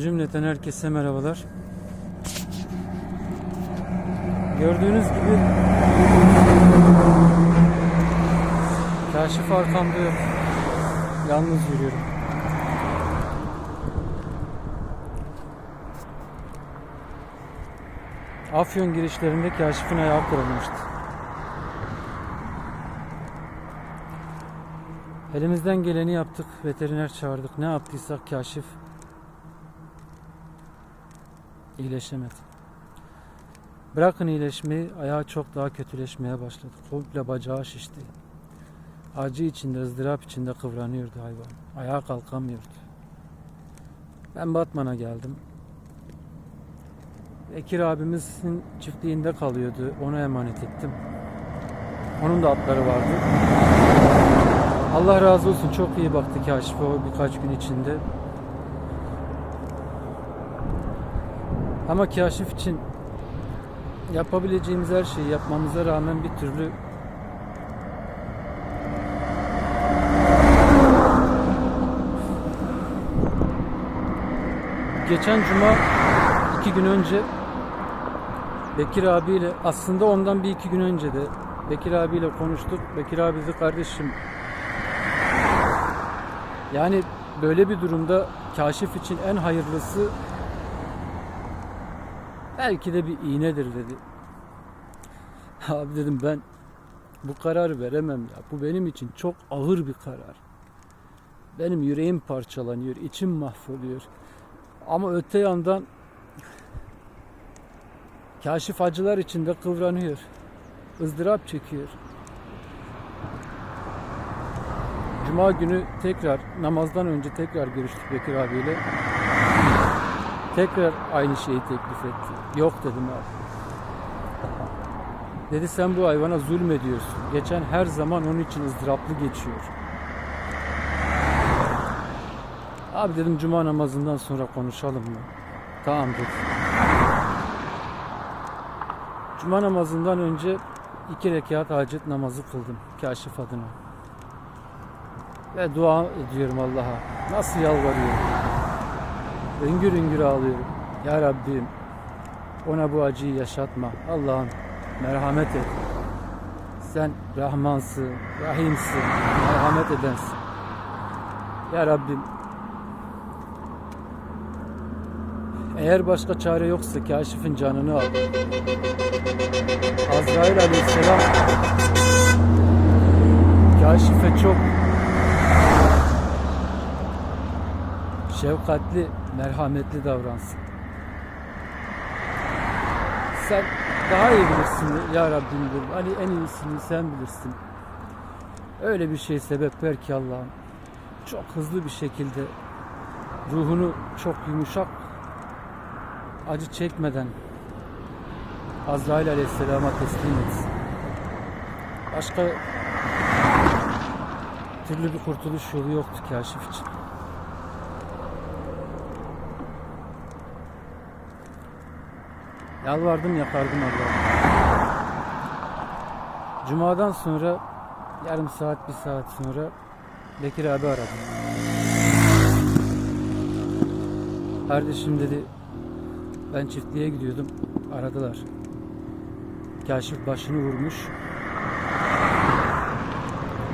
Cümleten herkese merhabalar. Gördüğünüz gibi Kaşif arkamda yok. Yalnız yürüyorum. Afyon girişlerinde Kaşif'in ayağı kırılmıştı. Elimizden geleni yaptık. Veteriner çağırdık. Ne yaptıysak Kaşif iyileşemedi. Bırakın iyileşmeyi, ayağı çok daha kötüleşmeye başladı. Komple bacağı şişti. Acı içinde, ızdırap içinde kıvranıyordu hayvan. Ayağa kalkamıyordu. Ben Batman'a geldim. Bekir abimizin çiftliğinde kalıyordu. Ona emanet ettim. Onun da atları vardı. Allah razı olsun çok iyi baktı Kaşif'e o birkaç gün içinde. Ama Kaşif için yapabileceğimiz her şeyi yapmamıza rağmen bir türlü geçen cuma iki gün önce Bekir abiyle aslında ondan bir iki gün önce de Bekir abiyle konuştuk. Bekir abi dedi kardeşim yani böyle bir durumda kaşif için en hayırlısı belki de bir iğnedir dedi. Abi dedim ben bu kararı veremem ya. Bu benim için çok ağır bir karar. Benim yüreğim parçalanıyor, içim mahvoluyor. Ama öte yandan kaşif acılar içinde kıvranıyor. ızdırap çekiyor. Cuma günü tekrar namazdan önce tekrar görüştük Bekir abiyle. Tekrar aynı şeyi teklif etti. Yok dedim abi. Dedi sen bu hayvana zulmediyorsun. Geçen her zaman onun için ızdıraplı geçiyor. Abi dedim cuma namazından sonra konuşalım mı? Tamam dedi. Cuma namazından önce iki rekat hacet namazı kıldım kaşif adına. Ve dua ediyorum Allah'a. Nasıl yalvarıyorum. Üngür üngür ağlıyorum. Ya Rabbim ona bu acıyı yaşatma. Allah'ım merhamet et. Sen Rahmansın, Rahimsin, merhamet edensin. Ya Rabbim eğer başka çare yoksa kaşifin canını al. Azrail aleyhisselam kaşife çok şefkatli, merhametli davransın. Sen daha iyi bilirsin ya Rabbim dedim. Hani en iyisini sen bilirsin. Öyle bir şey sebep ver ki Allah'ım. Çok hızlı bir şekilde ruhunu çok yumuşak acı çekmeden Azrail Aleyhisselam'a teslim etsin. Başka türlü bir kurtuluş yolu yoktu kaşif için. Yalvardım yakardım Allah'ım. Cuma'dan sonra yarım saat bir saat sonra Bekir abi aradı. Kardeşim dedi ben çiftliğe gidiyordum aradılar. Kaşif başını vurmuş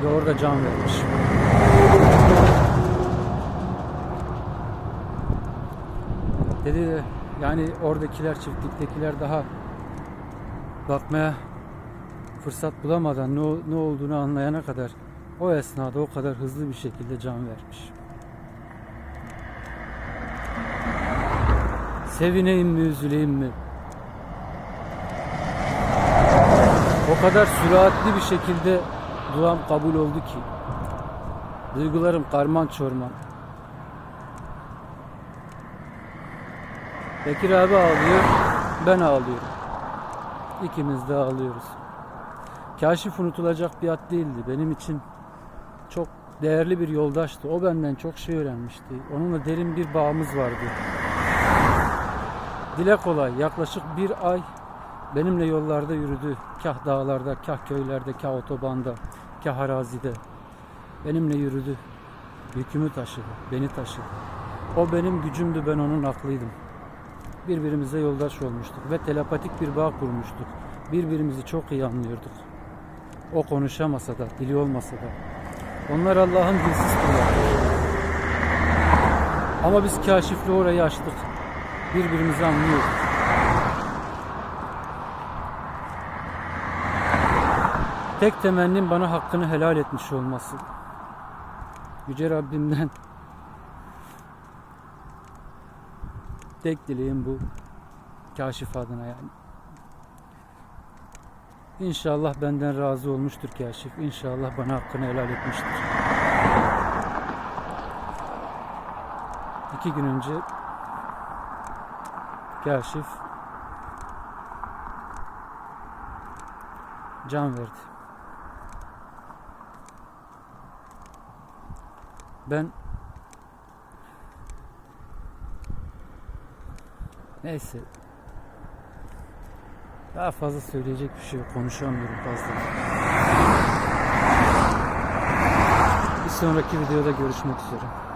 ve orada can vermiş. Dedi de yani oradakiler çiftliktekiler daha bakmaya fırsat bulamadan ne, ne olduğunu anlayana kadar o esnada o kadar hızlı bir şekilde can vermiş. Sevineyim mi üzüleyim mi? O kadar süratli bir şekilde duam kabul oldu ki. Duygularım karman çorman. Bekir abi ağlıyor, ben ağlıyorum. İkimiz de ağlıyoruz. Kaşif unutulacak bir at değildi. Benim için çok değerli bir yoldaştı. O benden çok şey öğrenmişti. Onunla derin bir bağımız vardı. Dile kolay yaklaşık bir ay benimle yollarda yürüdü. Kah dağlarda, kah köylerde, kah otobanda, kah arazide. Benimle yürüdü. Yükümü taşıdı, beni taşıdı. O benim gücümdü, ben onun aklıydım. Birbirimize yoldaş olmuştuk ve telepatik bir bağ kurmuştuk. Birbirimizi çok iyi anlıyorduk. O konuşamasa da, dili olmasa da. Onlar Allah'ın dilsiz kulları. Ama biz kaşifle orayı açtık. Birbirimizi anlıyorduk. Tek temennim bana hakkını helal etmiş olması. Yüce Rabbimden tek dileğim bu. Kaşif adına yani. İnşallah benden razı olmuştur Kaşif. İnşallah bana hakkını helal etmiştir. İki gün önce Kaşif can verdi. Ben neyse daha fazla söyleyecek bir şey yok. Konuşamıyorum fazla. Bir sonraki videoda görüşmek üzere.